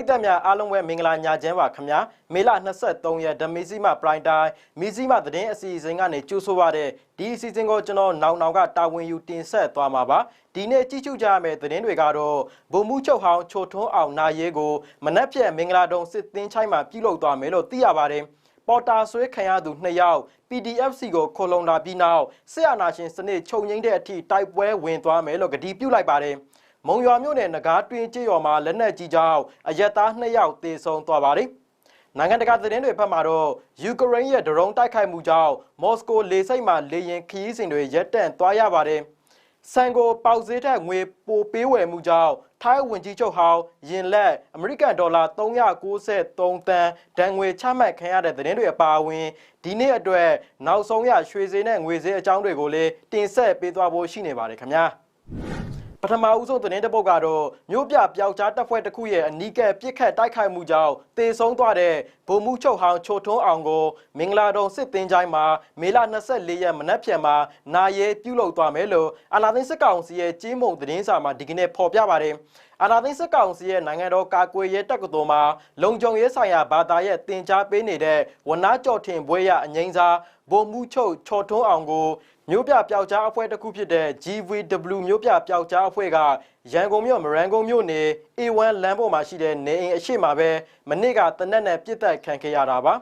ရိသတ်များအားလုံးပဲမင်္ဂလာညချမ်းပါခင်ဗျာမေလ23ရက်ဓမီစီမပရိုင်တိုင်းမီစီမသတင်းအစီအစဉ်ကနေကြိုးဆိုပါတဲ့ဒီအစီအစဉ်ကိုကျွန်တော်နောင်နောင်ကတာဝန်ယူတင်ဆက်သွားမှာပါဒီနေ့ကြည့်ရှုကြရမယ့်သတင်းတွေကတော့ဗိုလ်မှူးချုပ်ဟောင်းချိုထွန်းအောင်နာရဲကိုမနက်ဖြန်မင်္ဂလာတုံစစ်သင်းချိုင်းမှာပြုလုပ်သွားမယ်လို့သိရပါတယ်ပေါ်တာဆွဲခံရသူ2ယောက် PDFC ကိုခေါ်လုံလာပြီးနောက်ဆရာနာရှင်စနစ်ချုပ်ငိမ့်တဲ့အထိတိုက်ပွဲဝင်သွားမယ်လို့ကတိပြုလိုက်ပါတယ်။ မုံရွာမြို့နယ်နဂါးတွင်ကျေးရွာမှာလက်နက်ကြီးကြောင့်အရက်သား2ယောက်သေဆုံးသွားပါတယ်။နိုင်ငံတကာသတင်းတွေဖက်မှာတော့ယူကရိန်းရဲ့ဒရုန်းတိုက်ခိုက်မှုကြောင့်မော်စကိုလေဆိပ်မှာလေယာဉ်ခရီးစဉ်တွေရပ်တန့်သွားရပါတယ်။ဆန်ကိုပေါက်ဈေးထက်ငွေပိုပေးဝယ်မှုကြောင့်ထိုင်းဝင်ကြီးချုပ်ဟောင်းယင်လက်အမေရိကန်ဒေါ်လာ393တန်ဒဏ်ငွေချမှတ်ခံရတဲ့သတင်းတွေအပါအဝင်ဒီနေ့အတွက်နောက်ဆုံးရရွှေဈေးနဲ့ငွေဈေးအကြောင်းတွေကိုလည်းတင်ဆက်ပေးသွားဖို့ရှိနေပါတယ်ခင်ဗျာ ပထမဦးဆုံးသတင်းတစ်ပုဒ်ကတော့မြို့ပြပျောက်ကြားတပ်ဖွဲ့တစ်ခုရဲ့အနီးကပ်ပြစ်ခတ်တိုက်ခိုက်မှုကြောင့်တေဆုံးသွားတဲ့ဗိုလ်မှူးချုပ်ဟောင်းချိုထွန်းအောင်ကိုမင်္ဂလာတုံစစ်သင်းချိုင်းမှာမေလ24ရက်မနက်ဖြန်မှာနာရဲပြုလုပ်သွားမယ်လို့အာလာသိန်းစစ်ကောင်စီရဲ့ကြီးမုံသတင်းစာမှာဒီကနေ့ဖော်ပြပါတယ်အာနာသိန်းစစ်ကောင်စီရဲ့နိုင်ငံတော်ကာကွယ်ရေးတပ်ကတော်မှာလုံခြုံရေးဆိုင်ရာဘာသာရဲ့တင် जा ပေးနေတဲ့ဝနာကြော်ထင်ဘွဲရအငိမ့်စားဗိုလ်မှူးချုပ်ချော်ထွန်းအောင်ကို မြို့ပြပျောက်ကြားအဖွဲ့တစ်ခုဖြစ်တဲ့ GVW မြို့ပြပျောက်ကြားအဖွဲ့ကရန်ကုန်မြို့မရန်ကုန်မြို့နယ် A1 လမ်းပေါ်မှာရှိတဲ့နေအိမ်အရှိမှာပဲမနစ်ကတနက်နဲ့ပြစ်တက်ခံခဲ့ရတာပါ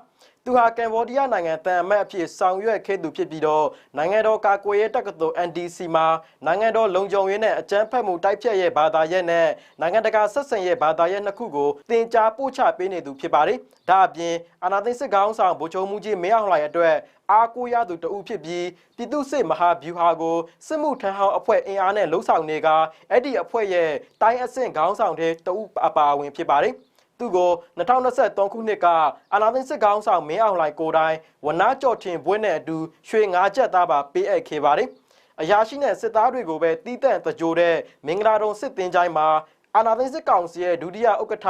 သူဟာကမ်ဘောဒီးယားနိုင်ငံတန်အမတ်အဖြစ်ဆောင်ရွက်ခဲ့သူဖြစ်ပြီးတော့နိုင်ငံတော်ကာကွယ်ရေးတပ်ကတော် NDC မှာနိုင်ငံတော်လုံခြုံရေးနဲ့အကြမ်းဖက်မှုတိုက်ဖျက်ရေးဘာသာရပ်နဲ့နိုင်ငံတကာဆက်ဆံရေးဘာသာရပ်နှစ်ခုကိုတင် जा ပို့ချပေးနေသူဖြစ်ပါတယ်။ဒါအပြင်အာနာသိန်းစစ်ကောင်းဆောင်ဗိုလ်ချုပ်မှုကြီးမင်းအောင်လှိုင်အတွက်အားကိုးရသူတဦးဖြစ်ပြီးပြည်သူ့စစ်မဟာဗျူဟာကိုစစ်မှုထမ်းဟောင်းအဖွဲ့အင်အားနဲ့လှုပ်ဆောင်နေကအဲ့ဒီအဖွဲ့ရဲ့တိုင်းအဆင့်ခေါင်းဆောင်တဲ့တဦးအပါအဝင်ဖြစ်ပါတယ်။ သူကို2023ခုနှစ်ကအာနာသိန်းစစ်ကောင်းဆောင်မင်းအောင်လှိုင်ကိုတိုင်ဝနာကြော်ထင်ဘွဲ့နဲ့အတူရွှေငါးချက်သားပါပေးအပ်ခဲ့ပါတယ်။အရာရှိနဲ့စစ်သားတွေကိုပဲတီးတန့်တကြိုတဲ့မင်္ဂလာတုံစစ်တင်ချိုင်းမှာအာနာသိန်းစစ်ကောင်စီရဲ့ဒုတိယဥက္ကဋ္ဌ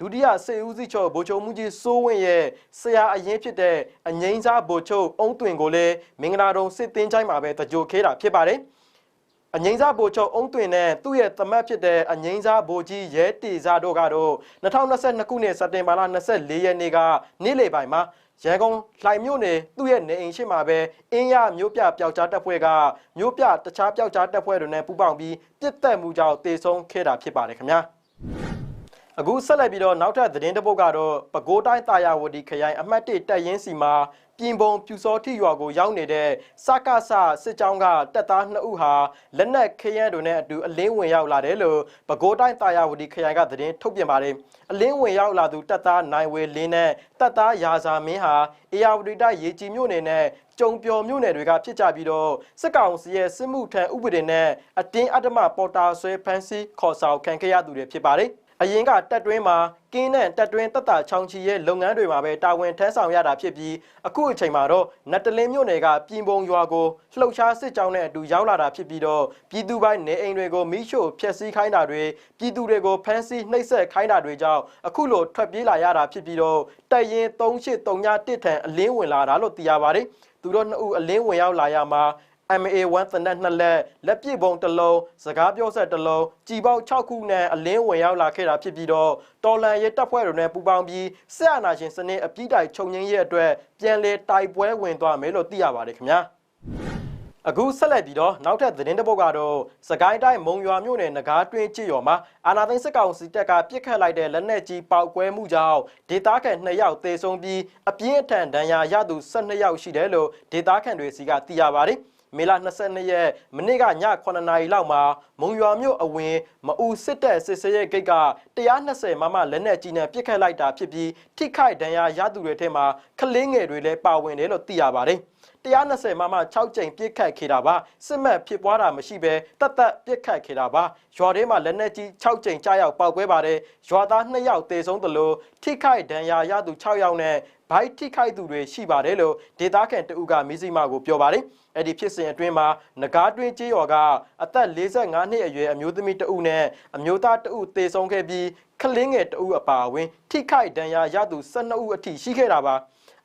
ဒုတိယစေဦးစီးချုပ်ဗိုလ်ချုပ်မှုကြီးစိုးဝင်းရဲ့ဆရာအရင်ဖြစ်တဲ့အငိမ့်စားဗိုလ်ချုပ်အုံးတွင်ကိုလည်းမင်္ဂလာတုံစစ်တင်ချိုင်းမှာပဲတကြိုခဲတာဖြစ်ပါတယ်။ အငိမ့်စားဗိုလ်ချုပ်အုံးတွင်နဲ့သူ့ရဲ့သမတ်ဖြစ်တဲ့အငိမ့်စားဗိုလ်ကြီးရဲတီစားတို့ကတော့2022ခုနှစ်စက်တင်ဘာလ24ရက်နေ့ကနေ့လယ်ပိုင်းမှာရန်ကုန်လှိုင်မြို့နယ်သူ့ရဲ့နေအိမ်ရှိမှာပဲအင်းရမြို့ပြပျောက်ကြားတပ်ဖွဲ့ကမြို့ပြတခြားပျောက်ကြားတပ်ဖွဲ့တွေနဲ့ပူးပေါင်းပြီးပြစ်တက်မှုကြောင့်တေဆုံးခဲ့တာဖြစ်ပါတယ်ခင်ဗျာအခုဆက်လက်ပြီးတော့နောက်ထပ်သတင်းတစ်ပုဒ်ကတော့ပဲခူးတိုင်းတာယာဝတီခရိုင်အမှတ်1တပ်ရင်းစီမှာ ပြင်ပုံပြူစောတိရွာကိုရောက်နေတဲ့စကစစစ်ကြောင်းကတပ်သား2ဦးဟာလက်နက်ခရမ်းတွေနဲ့အတူအလင်းဝင်ရောက်လာတယ်လို့ပဲခူးတိုင်းတာယာဝတီခရိုင်ကသတင်းထုတ်ပြန်ပါတယ်အလင်းဝင်ရောက်လာသူတပ်သားနိုင်ဝေလင်းနဲ့တပ်သားရာဇာမင်းဟာအေယာဝတီတိုင်းရေကြီးမြို့နယ်နဲ့ကြုံပျော်မြို့နယ်တွေကဖြစ်ကြပြီးတော့စစ်ကောင်စီရဲ့စစ်မှုထမ်းဥပဒေနဲ့အတင်းအဓမ္မပေါ်တာဆွဲဖမ်းဆီးခေါ်ဆောင်ခံခဲ့ရသူတွေဖြစ်ပါတယ် အရင်ကတက်တွင်းမှာကင်းနဲ့တက်တွင်းတက်တာချောင်းချီရဲ့လုပ်ငန်းတွေမှာပဲတာဝန်ထမ်းဆောင်ရတာဖြစ်ပြီးအခုအချိန်မှာတော့နတ်တလင်းမြို့နယ်ကပြင်ပုံရွာကိုလှုပ်ရှားစစ်ကြောင်းနဲ့အတူရောက်လာတာဖြစ်ပြီးတော့ပြည်သူပိုင်းနေအိမ်တွေကိုမိရှို့ဖျက်ဆီးခိုင်းတာတွေပြည်သူတွေကိုဖမ်းဆီးနှိပ်စက်ခိုင်းတာတွေကြောင့်အခုလိုထွက်ပြေးလာရတာဖြစ်ပြီးတော့တပ်ရင်3831ထံအလင်းဝင်လာတာလို့သိရပါတယ်သူတို့နှစ်ဦးအလင်းဝင်ရောက်လာရမှာ MA1 သနက်နှစ်လက်လက်ပြည့်ပုံတစ်လုံးစကားပြောဆက်တစ်လုံးကြည်ပေါက်6ခုနဲ့အလင်းဝင်ရောက်လာခဲ့တာဖြစ်ပြီးတော့တော်လန်ရဲတပ်ဖွဲ့တွေနဲ့ပူးပေါင်းပြီးဆက်အာဏာရှင်စနစ်အပြည့်တိုင်ခြုံငင်းရဲ့အတွက်ပြန်လည်တိုက်ပွဲဝင်သွားမယ်လို့သိရပါတယ်ခင်ဗျာအခုဆက်လက်ပြီးတော့နောက်ထပ်သတင်းတစ်ပုဒ်ကတော့စကိုင်းတိုင်းမုံရွာမြို့နယ်နဂါးတွင်းချစ်ရွာမှာအာနာသိန်းစစ်ကောင်စီတပ်ကပြစ်ခတ်လိုက်တဲ့လက်နက်ကြီးပောက်ကွဲမှုကြောင့်ဒေသခံ2ယောက်သေဆုံးပြီးအပြင်းအထန်ဒဏ်ရာရသူ12ယောက်ရှိတယ်လို့ဒေသခံတွေစီကသိရပါတယ်။ မေလ22ရက်မနေ့ကည9နာရီလောက်မှာမုံရွာမြို့အဝင်မအူစစ်တပ်စစ်ဆေးရေးဂိတ်က120မမလက်နက်ကြီးနဲ့ပစ်ခတ်လိုက်တာဖြစ်ပြီးထိခိုက်ဒဏ်ရာရသူတွေထဲမှာကလေးငယ်တွေလည်းပါဝင်တယ်လို့သိရပါတယ်120မမ6ကြိမ်ပြစ်ခတ်ခဲ့တာပါစစ်မှတ်ဖြစ်ပွားတာမရှိဘဲတတ်တက်ပြစ်ခတ်ခဲ့တာပါရွာထဲမှာလက်နက်ကြီး6ကြိမ်ကြားရောက်ပောက်ကွဲပါတယ်ရွာသား2ယောက်သေဆုံးသလိုထိခိုက်ဒဏ်ရာရသူ6ယောက်နဲ့ ဘိုက်ထိခိုက်သူတွေရှိပါတယ်လို့ဒေသခံတဦးကမီစီမာကိုပြောပါတယ်အဲ့ဒီဖြစ်စဉ်အတွင်းမှာငကားတွင်းကျေးရွာကအသက်45နှစ်အရွယ်အမျိုးသမီးတဦးနဲ့အမျိုးသားတဦးသေဆုံးခဲ့ပြီးခလင်းငယ်တဦးအပါအဝင်ထိခိုက်ဒဏ်ရာရသူ12ဦးအထိရှိခဲ့တာပါ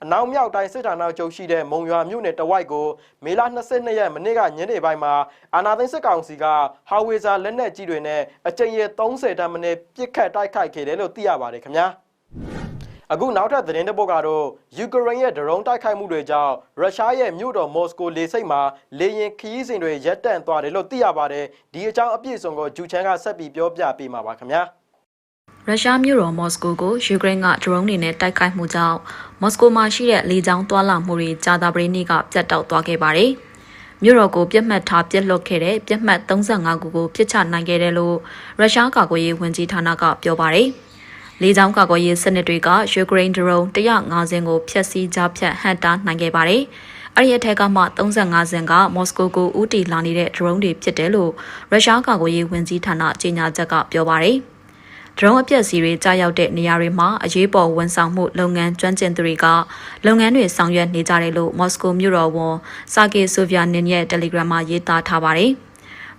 အနောက်မြောက်တိုင်းစစ်ဌာနချုပ်ရှိတဲ့မုံရွာမြို့နယ်တဝိုက်ကိုမေလ22ရက်မနေ့ကညနေပိုင်းမှာအာနာသိန်းစစ်ကောင်စီကဟာဝေဇာလက်နက်ကြီးတွေနဲ့အကြိမ်ရ30တန်းမနဲ့ပစ်ခတ်တိုက်ခိုက်ခဲ့တယ်လို့သိရပါတယ်ခင်ဗျာ အခုနောက်ထပ်သတင်းတစ်ပုဒ်ကတော့ယူကရိန်းရဲ့ဒရုန်းတိုက်ခိုက်မှုတွေကြောင့်ရုရှားရဲ့မြို့တော်မော်စကိုလေဆိပ်မှာလေယာဉ်ခရီးစဉ်တွေရပ်တန့်သွားတယ်လို့သိရပါတယ်ဒီအကြောင်းအပြည့်အစုံကိုဂျူချန်ကဆက်ပြီးပြောပြပေးမှာပါခင်ဗျာရုရှားမြို့တော်မော်စကိုကိုယူကရိန်းကဒရုန်းတွေနဲ့တိုက်ခိုက်မှုကြောင့်မော်စကိုမှာရှိတဲ့လေကြောင်းသွားလာမှုတွေကြာသပတေးနေ့ကပြတ်တောက်သွားခဲ့ပါတယ်။မြို့တော်ကိုပြစ်မှတ်ထားပြစ်လွတ်ခဲ့တဲ့ပြစ်မှတ်35ခုကိုပြစ်ချနိုင်ခဲ့တယ်လို့ရုရှားကာကွယ်ရေးဝန်ကြီးဌာနကပြောပါတယ်။ လေကြောင်းကာကွယ်ရေးစနစ်တွေကယူကရိန်းဒရုန်း150ကိုဖျက်ဆီးကြဖြတ်ဟန်တာနိုင်ခဲ့ပါတယ်။အဲ့ဒီအထက်ကမှ35စင်ကမော်စကိုကိုဦးတည်လာနေတဲ့ဒရုန်းတွေဖြစ်တယ်လို့ရုရှားကာကွယ်ရေးဝန်ကြီးဌာနကြေညာချက်ကပြောပါတယ်။ဒရုန်းအပြက်စီတွေကြားရောက်တဲ့နေရာတွေမှာအရေးပေါ်ဝန်ဆောင်မှုလုပ်ငန်းကျွမ်းကျင်သူတွေကလုပ်ငန်းတွေဆောင်ရွက်နေကြတယ်လို့မော်စကိုမြို့တော်ဝန်စာကေဆိုဗီယာနင်ရဲ့ Telegram မှာရေးသားထားပါတယ်။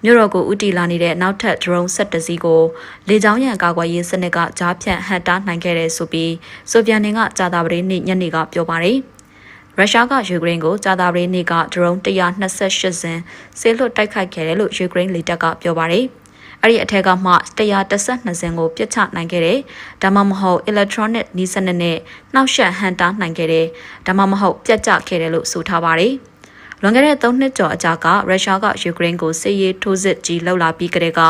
မြို့တော်ကိုဥတီလာနေတဲ့နောက်ထပ်ဒရုန်းဆက်တစီးကိုလေကြောင်းရန်ကာကွယ်ရေးစနစ်ကကြားဖြတ်ဟန်တာနိုင်ခဲ့တဲ့ဆိုပြီးဆိုဗီယာနင်ကကြာသပတေးနေ့ညနေကပြောပါတယ်။ရုရှားကယူကရိန်းကိုကြာသပတေးနေ့ကဒရုန်း128စင်ဆေးလွတ်တိုက်ခိုက်ခဲ့တယ်လို့ယူကရိန်းလေတပ်ကပြောပါတယ်။အဲ့ဒီအထက်ကမှ112စင်ကိုပြစ်ချနိုင်ခဲ့တယ်ဒါမှမဟုတ် electronic နီးစနစ်နဲ့နှောက်ယှက်ဟန်တာနိုင်ခဲ့တယ်ဒါမှမဟုတ်ပြတ်ကျခဲ့တယ်လို့ဆိုထားပါတယ် လွန်ခဲ့တဲ့3နှစ်ကျော်အကြာကရုရှားကယူကရိန်းကိုစစ်ရေးထိုးစစ်ကြီးလှုပ်လာပြီးကတည်းက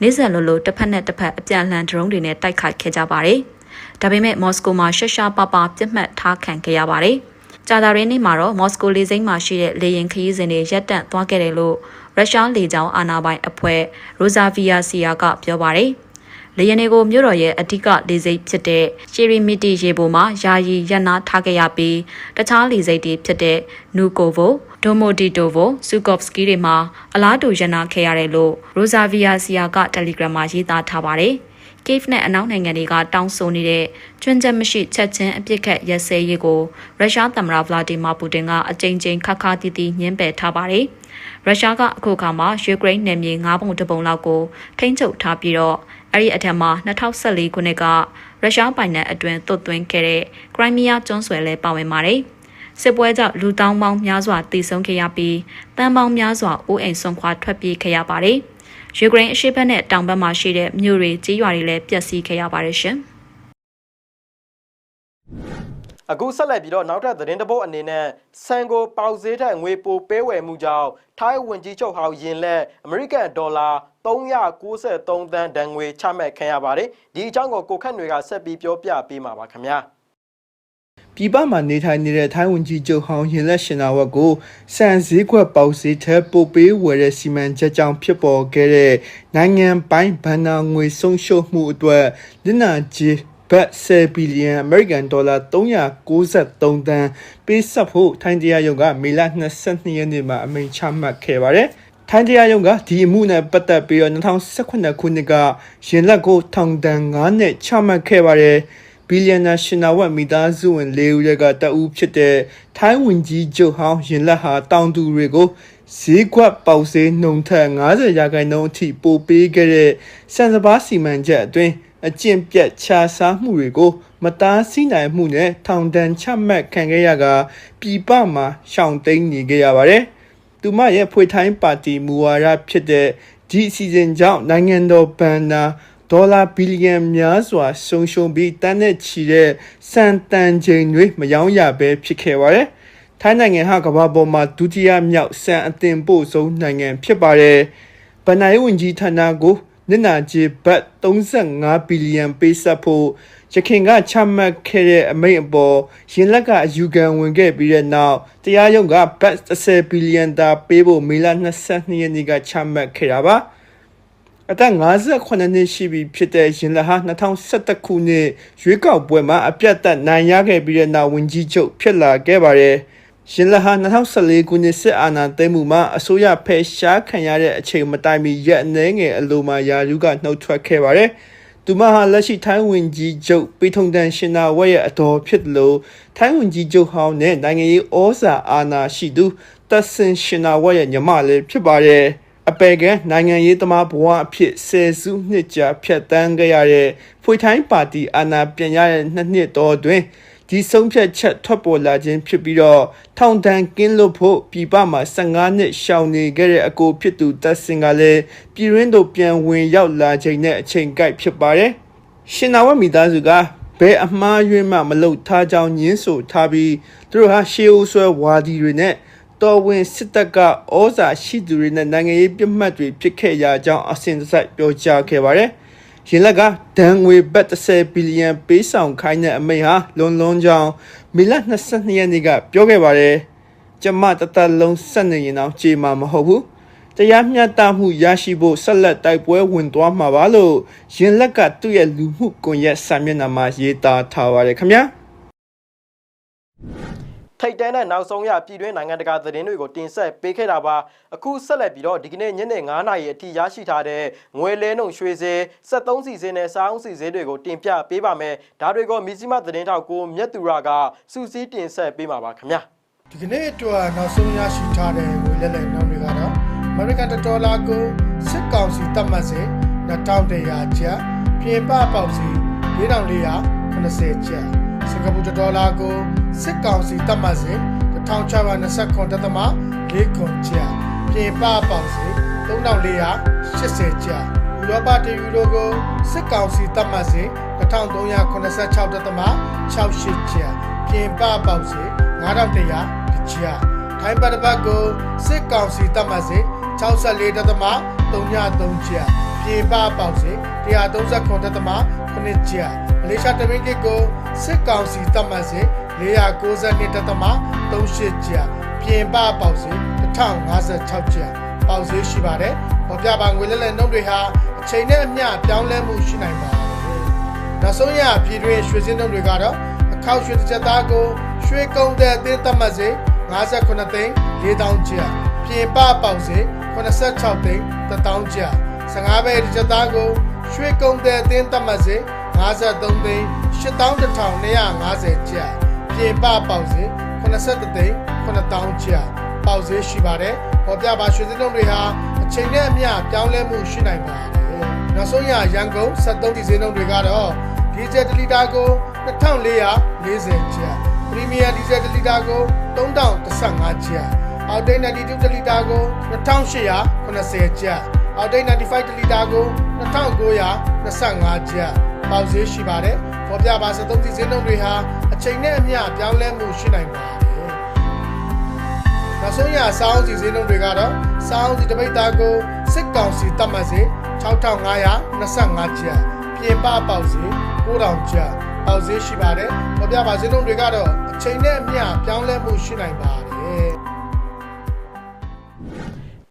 နေ့စဉ်လိုလိုတစ်ဖက်နဲ့တစ်ဖက်အပြန်အလှန်ဒရုန်းတွေနဲ့တိုက်ခိုက်ခဲ့ကြပါတယ်။ဒါပေမဲ့မော်စကိုမှာရှက်ရှားပပပြစ်မှတ်ထားခံခဲ့ရပါတယ်။ကြာသပတေးနေ့မှာတော့မော်စကိုလေဆိပ်မှာရှိတဲ့လေယာဉ်ခရီးစဉ်တွေရပ်တန့်သွားခဲ့တယ်လို့ရုရှားလေကြောင်းအာဏာပိုင်အဖွဲ့ရိုဇာဗီယာစီယာကပြောပါတယ်။လေယာဉ်တွေကိုမြို့တော်ရဲ့အဓိကလေဆိပ်ဖြစ်တဲ့ရှီရီမီတီရေပေါ်မှာယာယီရပ်နာထားခဲ့ရပြီးတခြားလေဆိပ်တွေဖြစ်တဲ့နူကိုဗို ဒိုမိုတီတိုဗိုဆူကော့ဖ်စကီတွေမှာအလားတူရပ်နာခဲ့ရတယ်လို့ရိုဇာဗီယာစီယာကတယ်လီဂရမ်မှာရေးသားထားပါတယ်။ Cave နဲ့အနောက်နိုင်ငံတွေကတောင်းဆိုနေတဲ့ကျွန်းချက်မရှိချက်ချင်းအပြစ်ခတ်ရက်စဲရေးကိုရုရှားသမ္မတဗလာဒီမာပူတင်ကအကြိမ်ကြိမ်ခါခါတီးတီးညှင်းပယ်ထားပါတယ်။ရုရှားကအခုအခါမှာယူကရိန်းနယ်မြေ9ပုံတပုံလောက်ကိုထိန်းချုပ်ထားပြီးတော့အဲ့ဒီအထက်မှာ2014ခုနှစ်ကရုရှားပိုင်နက်အတွင်းသွတ်သွင်းခဲ့တဲ့ခရိုင်းမီးယားကျွန်းဆွယ်လည်းပါဝင်ပါတယ်။ စစ်ပွဲကြောင့်လူတောင်းပေါင်းများစွာတည်ဆုံးခဲ့ရပြီးတန်ပေါင်းများစွာအိုးအိမ်ဆွန့်ခွာထွက်ပြေးခဲ့ရပါတယ်။ယူကရိန်းအရှေ့ဘက်နဲ့တောင်ဘက်မှာရှိတဲ့မြို့တွေကြေးရွာတွေလည်းပျက်စီးခဲ့ရပါတယ်ရှင်။အခုဆက်လက်ပြီးတော့နောက်ထပ်သတင်းတစ်ပုဒ်အနေနဲ့ဆန်ကိုပေါက်ဈေးထက်ငွေပိုပေးဝယ်မှုကြောင့်ထိုင်းဝင်ကြီးချုပ်ဟောင်းယင်လက်အမေရိကန်ဒေါ်လာ393သန်းဒဏ်ငွေချမှတ်ခံရပါတယ်ဒီအကြောင်းကိုကိုခန့်တွေကဆက်ပြီးပြောပြပေးမှာပါခင်ဗျာ ပြည်ပမှာနေထိုင်နေတဲ့ထိုင်းဝန်ကြီးချုပ်ဟောင်းရင်လက်ရှင်နာဝက်ကိုစံစည်းကွက်ပေါက်စည်းထက်ပိုပေးဝယ်တဲ့စီမံချက်ကြောင့်ဖြစ်ပေါ်ခဲ့တဲ့နိုင်ငံပိုင်းဗန်နာငွေဆုံးရှုံးမှုအတွက်လနာကြီးဘတ်10ဘီလီယံအမေရိကန်ဒေါ်လာ393တန်းပေးဆက်ဖို့ထိုင်းတရားရုံးကမေလ22ရက်နေ့မှာအမိန့်ချမှတ်ခဲ့ပါတယ်။ထိုင်းတရားရုံးကဒီအမှုနဲ့ပတ်သက်ပြီးတော့2018ခုနှစ်ကရင်လက်ကိုထောင်ဒဏ်9နှစ်ချမှတ်ခဲ့ပါတယ်။ ဘီလီယံနာရှင်နာဝတ်မိသားစုဝင်၄ဦးကတအူးဖြစ်တဲ့ထိုင်းဝင်ကြီးချုပ်ဟောင်းရင်လက်ဟာတောင်သူတွေကိုဈေးကွက်ပေါက်ဈေးနှုံထက်90ရာခိုင်နှုန်းအထိပိုပေးခဲ့တဲ့စံစပါးစီမံချက်အတွင်းအကျင့်ပြတ်ခြားစားမှုတွေကို မတားဆီးနိုင်မှုနဲ့ထောင်ဒဏ်ချမှတ်ခံခဲ့ရကပြည်ပမှာရှောင်တိန်နေခဲ့ရပါတယ်။သူမရဲ့ဖွေထိုင်းပါတီမူဝါဒဖြစ်တဲ့ဒီအစီအစဉ်ကြောင့်နိုင်ငံတော်ဘဏ္ဍာ ဒေါ်လာဘီလီယံများစွာဆုံးရှုံးပြီးတန်းနဲ့ချီတဲ့စံတန်ချိန်တွေမယောင်းရပဲဖြစ်ခဲ့ပါတယ်။ထိုင်းနိုင်ငံဟာကမ္ဘာပေါ်မှာဒုတိယမြောက်စံအသင်ပို့ဆုံးနိုင်ငံဖြစ်ပါတယ်။ဗန်နိုင်ဝင်ကြီးဌာနကိုနစ်နာကြေးဘတ်35ဘီလီယံပေးဆက်ဖို့ရခင်ကချမှတ်ခဲ့တဲ့အမိန့်အပေါ်ရင်လက်ကအယူခံဝင်ခဲ့ပြီးတဲ့နောက်တရားရုံးကဘတ်30ဘီလီယံသာပေးဖို့မေလ22ရက်နေ့ကချမှတ်ခဲ့တာပါ အသက်58နှစ်ရှိပြီဖြစ်တဲ့ရင်လက်ဟာ2011ခုနှစ်ရွေးကောက်ပွဲမှာအပြတ်သက်နိုင်ရခဲ့ပြီးတဲ့နောက်ဝင်ကြီးချုပ်ဖြစ်လာခဲ့ပါတယ်။ရှင်လဟာ2014ခုနှစ်စစ်အာဏာသိမ်းမှုမှာအစိုးရဖယ်ရှားခံရတဲ့အချိန်မတိုင်မီရက်အနည်းငယ်အလိုမှာယာရုကနှုတ်ထွက်ခဲ့ပါတယ်။သူမဟာလက်ရှိထိုင်းဝင်ကြီးချုပ်ပိထုံတန်ရှင်နာဝက်ရဲ့အတော်ဖြစ်လို့ထိုင်းဝင်ကြီးချုပ်ဟောင်းနဲ့နိုင်ငံရေးဩဇာအာဏာရှိသူတဆင်ရှင်နာဝက်ရဲ့ညီမလေးဖြစ်ပါတယ်။ အပေကနိုင်ငံရေးသမားဘဝအဖြစ်ဆယ်စုနှစ်ကြာဖြတ်တန်းခဲ့ရတဲ့ဖွေထိုင်းပါတီအာဏာပြန်ရတဲ့နှစ်နှစ်တော်အတွင်းဒီဆုံးဖြတ်ချက်ထွက်ပေါ်လာခြင်းဖြစ်ပြီးတော့ထောင်ဒဏ်ကင်းလွတ်ဖို့ပြည်ပမှာ15နှစ်ရှောင်နေခဲ့တဲ့အကိုဖြစ်သူတပ်စင်ကလည်းပြည်ရင်းတို့ပြန်ဝင်ရောက်လာချိန်နဲ့အချိန်ကိုက်ဖြစ်ပါတယ်။ရှင်နာဝမိသားစုကဘယ်အမှားယွင်းမှမလုပ်ထားကြောင်းညင်းဆိုထားပြီးသူတို့ဟာရှေးဦးဆွဲဝါဒီတွေနဲ့ တော်ဝင်စစ်တပ်ကဩဇာရှိသူတွေနဲ့နိုင်ငံရေးပြစ်မှတ်တွေဖြစ်ခဲ့ရကြောင်းအစဉ်တစိုက်ပြောကြားခဲ့ပါတယ်။ရင်လက်ကဒဏ်ငွေဘတ်30ဘီလီယံပေးဆောင်ခိုင်းတဲ့အမိန့်ဟာလွန်လွန်ကြောင်းမေလ22ရက်နေ့ကပြောခဲ့ပါတယ်။ကျမတသက်လုံးဆက်နေရင်တော့ကြေမှာမဟုတ်ဘူး။တရားမျှတမှုရရှိဖို့ဆက်လက်တိုက်ပွဲဝင်သွားမှာပါလို့ရင်လက်ကသူ့ရဲ့လူမှုကွန်ရက်စာမျက်နှာမှာရေးသားထားပါတယ်ခင်ဗျာ။ ထိတ်တန်းတဲ့နောက်ဆုံးရပြည်တွင်းနိုင်ငံတကာသတင်းတွေကိုတင်ဆက်ပေးခဲ့တာပါအခုဆက်လက်ပြီးတော့ဒီကနေ့ညနေ9:00နာရီအထိရရှိထားတဲ့ငွေလဲနှုန်းရွှေစဲ73စီစင်းနဲ့စားအုံးစီစဲတွေကိုတင်ပြပေးပါမယ်ဒါတွေကိုမီဇီမသတင်းထောက်ကိုမြတ်သူရကစူးစီးတင်ဆက်ပေးမှာပါခင်ဗျာဒီကနေ့အတွက်နောက်ဆုံးရရှိထားတဲ့ငွေလက်လက်နှုန်းတွေကတော့အမေရိကန်ဒေါ်လာကိုစစ်ကောင်စီတတ်မှတ်စေ2100ကျပ်ပြင်ပပေါက်စီ4480ကျပ် စင်ကာပူဒေါ်လာကိုစစ်ကောင်စီတတ်မှတ်စေ1629.4ခွန်ကျပ်ပြင်ပပေါက်စီ3480ကျပ်ဥရောပတယူရိုကိုစစ်ကောင်စီတတ်မှတ်စေ1386.68ကျပ်ပြင်ပပေါက်စီ9100ကျပ်ထိုင်းပတ်ပတ်ကိုစစ်ကောင်စီတတ်မှတ်စေ64.33ကျပ်ပြင်ပပေါက်စေ139.9ကျပ် မလေးရှားတမင်ကစ်ကိုစစ်ကောင်စီတတ်မှတ်စေ492.38ကျပ်ပြင်ပပေါက်စေ1056ကျပ်ပေါက်စေရှိပါတယ်။ပေါ်ပြပါငွေလဲလဲနှုတ်တွေဟာအချိန်နဲ့အမျှပြောင်းလဲမှုရှိနိုင်ပါတယ်။နောက်ဆုံးရပြည်တွင်းရွှေစင်းနှုတ်တွေကတော့အခောက်ရွှေတစ်ချက်သားကိုရွှေကုန်းတဲ့အသင်းသတ်မှတ်စေ58သိန်း4000ကျပ်ပြင်ပပေါက်စေ86သိန်း1000ကျပ်15ပဲတစ်ချက်သားကိုရွှေကုန်းတဲ့အသင်းသတ်မှတ်စေ 53သိန်း8250ကျပ်ပြင်ပပေါက်စေ83သိန်း9000ကျပ်ပေါက်စေရှိပါတယ်။ပေါ်ပြပါရွှေစင်းလုံးတွေဟာအချိန်နဲ့အမျှပြောင်းလဲမှုရှိနိုင်ပါတယ်။နောက်ဆုံးရရန်ကုန်73ဒီစင်းလုံးတွေကတော့ဒီဇယ်1လီတာကို2440ကျပ်ပရီးမီယာဒီဇယ်1လီတာကို3015ကျပ်အောက်တိတ်92လီတာကို2880ကျပ်အောက်တိတ်95လီတာကို2925ကျပ် ပေါက်ဈေးရှိပါတယ်။ပေါ်ပြပါ73ဒီစင်းလုံးတွေဟာအချိန်နဲ့အမျှပြောင်းလဲမှုရှိနိုင်ပါတယ်။နောက်ဆုံးရစောင်းစီစင်းလုံးတွေကတော့စောင်းစီတပိတ်သားကိုစစ်ကောင်စီတတ်မှတ်စေ6525ကျပ်ပြင်ပပေါက်စေ9000ကျပ်ပေါက်ဈေးရှိပါတယ်။ပေါ်ပြပါစင်းလုံးတွေကတော့အချိန်နဲ့အမျှပြောင်းလဲမှုရှိနိုင်ပါတယ်။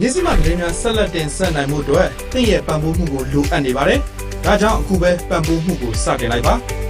မြစ်စမသတင်းများဆက်လက်တင်ဆက်နိုင်မှုအတွက်သင်ရဲ့ပံ့ပိုးမှုကိုလိုအပ်နေပါတယ်။ဒါကြောင့်အခုပဲပံ့ပိုးမှုကိုစတင်လိုက်ပါ။